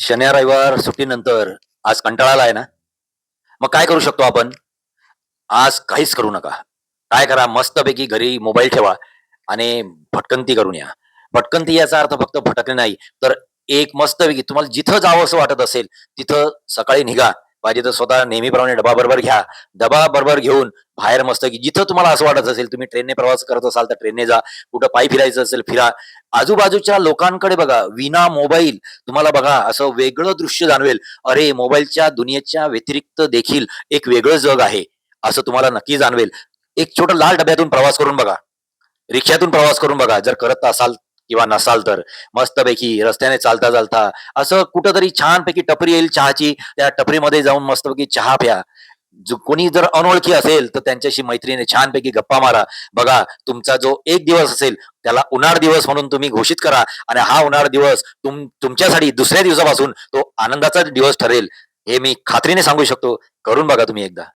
शनिवार रविवार सुट्टीनंतर आज कंटाळा आहे ना? मग काय करू शकतो आपण? आज काहीच करू नका. काय करा? मस्तपैकी घरी मोबाईल ठेवा आणि भटकंती करून या. भटकंती याचा अर्थ फक्त भटकणे नाही तर एक मस्तपैकी तुम्हाला जिथं जावं असं वाटत असेल तिथं सकाळी निघा. पाहिजे तर स्वतः नेहमीप्रमाणे डबा बरोबर घ्या. डबा बरोबर घेऊन बाहेर मस्त की जिथं तुम्हाला असं वाटत असेल तुम्ही ट्रेनने प्रवास करत असाल तर ट्रेनने जा. कुठं पायी फिरायचं असेल फिरा. आजूबाजूच्या लोकांकडे बघा विना मोबाईल तुम्हाला बघा असं वेगळं दृश्य जाणवेल. अरे मोबाईलच्या दुनियेच्या व्यतिरिक्त देखील एक वेगळं जग आहे असं तुम्हाला नक्की जाणवेल. एक छोटं लाल डब्यातून प्रवास करून बघा. रिक्षातून प्रवास करून बघा जर करत असाल किंवा नसाल तर. मस्तपैकी रस्त्याने चालता चालता असं कुठंतरी छानपैकी टपरी येईल चहाची त्या टपरीमध्ये जाऊन मस्तपैकी चहा प्या. कोणी जर अनोळखी असेल तर त्यांच्याशी मैत्रीने छानपैकी गप्पा मारा. बघा तुमचा जो एक दिवस असेल त्याला उन्हाळ दिवस म्हणून तुम्ही घोषित करा आणि हा उन्हाळ दिवस तुम तुमच्यासाठी दुसऱ्या दिवसापासून तो आनंदाचा दिवस ठरेल हे मी खात्रीने सांगू शकतो. करून बघा तुम्ही एकदा.